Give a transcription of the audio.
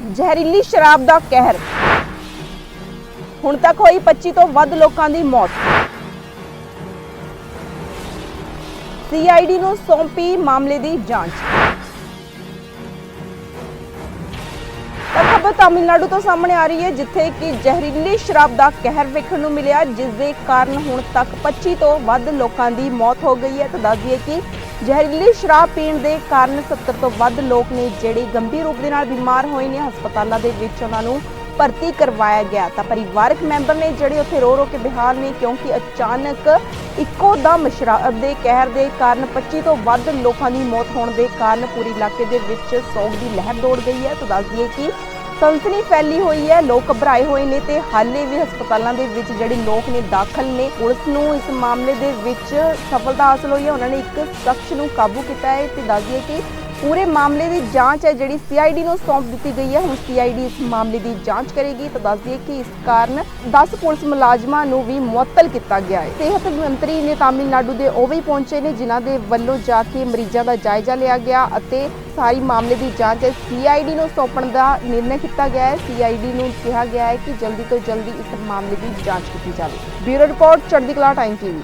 ਜ਼ਹਿਰੀਲੀ ਸ਼ਰਾਬ ਦਾ ਕਹਿਰ। ਹੁਣ ਤੱਕ ਹੋਈ 25 ਤੋਂ ਵੱਧ ਲੋਕਾਂ ਦੀ ਮੌਤ। ਸੀਆਈਡੀ ਨੂੰ ਸੌਂਪੀ ਮਾਮਲੇ ਦੀ ਜਾਂਚ। ਖਬਰ ਤਾਮਿਲਨਾਡੂ ਤੋਂ ਸਾਹਮਣੇ ਆ ਰਹੀ ਹੈ, ਜਿੱਥੇ ਕਿ ਜ਼ਹਿਰੀਲੀ ਸ਼ਰਾਬ ਦਾ ਕਹਿਰ ਵੇਖਣ ਨੂੰ ਮਿਲਿਆ, ਜਿਸ ਦੇ ਕਾਰਨ ਹੁਣ ਤੱਕ 25 ਤੋਂ ਵੱਧ ਲੋਕਾਂ ਦੀ ਮੌਤ ਹੋ ਗਈ ਹੈ। ਤਾਂ ਦੱਸ ਦਈਏ ਕਿ ਜ਼ਹਿਰੀਲੀ ਸ਼ਰਾਬ ਪੀਣ ਦੇ ਕਾਰਨ 70 ਤੋਂ ਵੱਧ ਲੋਕ ਨੇ ਜਿਹੜੇ ਗੰਭੀਰ ਰੂਪ ਦੇ ਨਾਲ ਬਿਮਾਰ ਹੋਏ ਨੇ, ਹਸਪਤਾਲਾਂ ਦੇ ਵਿੱਚ ਉਹਨਾਂ ਨੂੰ ਭਰਤੀ ਕਰਵਾਇਆ ਗਿਆ। ਤਾਂ ਪਰਿਵਾਰਕ ਮੈਂਬਰ ਨੇ ਜਿਹੜੇ ਉੱਥੇ ਰੋ ਰੋ ਕੇ ਬਿਹਾਰ ਨੇ, ਕਿਉਂਕਿ ਅਚਾਨਕ ਇੱਕੋ ਦਮ ਸ਼ਰਾਬ ਦੇ ਕਹਿਰ ਦੇ ਕਾਰਨ 25 ਤੋਂ ਵੱਧ ਲੋਕਾਂ ਦੀ ਮੌਤ ਹੋਣ ਦੇ ਕਾਰਨ ਪੂਰੇ ਇਲਾਕੇ ਦੇ ਵਿੱਚ ਸੋਗ ਦੀ ਲਹਿਰ ਦੌੜ ਗਈ ਹੈ। ਤਾਂ ਦੱਸ ਦਈਏ ਕਿ ਸਨਸਨੀ ਫੈਲੀ ਹੋਈ ਹੈ, ਲੋਕ ਘਬਰਾਏ ਹੋਏ ਨੇ ਤੇ ਹਾਲੇ ਵੀ ਹਸਪਤਾਲਾਂ ਦੇ ਵਿੱਚ ਜਿਹੜੇ ਲੋਕ ਨੇ ਦਾਖਲ ਨੇ, ਪੁਲਿਸ ਨੂੰ ਇਸ ਮਾਮਲੇ ਦੇ ਵਿੱਚ ਸਫਲਤਾ ਹਾਸਲ ਹੋਈ ਹੈ। ਉਹਨਾਂ ਨੇ ਇੱਕ ਸ਼ਖਸ ਨੂੰ ਕਾਬੂ ਕੀਤਾ ਹੈ ਤੇ ਦੱਸ ਦਈਏ ਕਿ ਪੂਰੇ ਮਾਮਲੇ ਦੀ ਜਾਂਚ ਹੈ, ਜਿਹੜੀ ਸੀਆਈਡੀ ਨੂੰ ਸੌਂਪ ਦਿੱਤੀ ਗਈ ਹੈ। ਹੁਣ ਸੀਆਈਡੀ ਇਸ ਮਾਮਲੇ ਦੀ ਜਾਂਚ ਕਰੇਗੀ ਤਾਂ ਦੱਸ ਦਈਏ ਕਿ ਇਸ ਕਾਰਨ 10 ਪੁਲਿਸ ਮੁਲਾਜ਼ਮਾਂ ਨੂੰ ਵੀ ਮੁਅੱਤਲ ਕੀਤਾ ਗਿਆ ਹੈ। ਸਿਹਤ ਮੰਤਰੀ ਨੇ ਤਾਮਿਲਨਾਡੂ ਦੇ ਉਹ ਵੀ ਪਹੁੰਚੇ ਨੇ, ਜਿਨ੍ਹਾਂ ਦੇ ਵੱਲੋਂ ਜਾ ਕੇ ਮਰੀਜ਼ਾਂ ਦਾ ਜਾਇਜ਼ਾ ਲਿਆ ਗਿਆ ਅਤੇ ਸਾਰੀ ਮਾਮਲੇ ਦੀ ਜਾਂਚ ਸੀਆਈਡੀ ਨੂੰ ਸੌਂਪਣ ਦਾ ਨਿਰਣੈ ਕੀਤਾ ਗਿਆ ਹੈ। ਸੀਆਈਡੀ ਨੂੰ ਕਿਹਾ ਗਿਆ ਹੈ ਕਿ ਜਲਦੀ ਤੋਂ ਜਲਦੀ ਇਸ ਮਾਮਲੇ ਦੀ ਜਾਂਚ ਕੀਤੀ ਜਾਵੇ। ਬਿਊਰੋ ਰਿਪੋਰਟ, ਚੜ੍ਹਦੀ ਕਲਾ ਟਾਈਮ ਟੀਵੀ।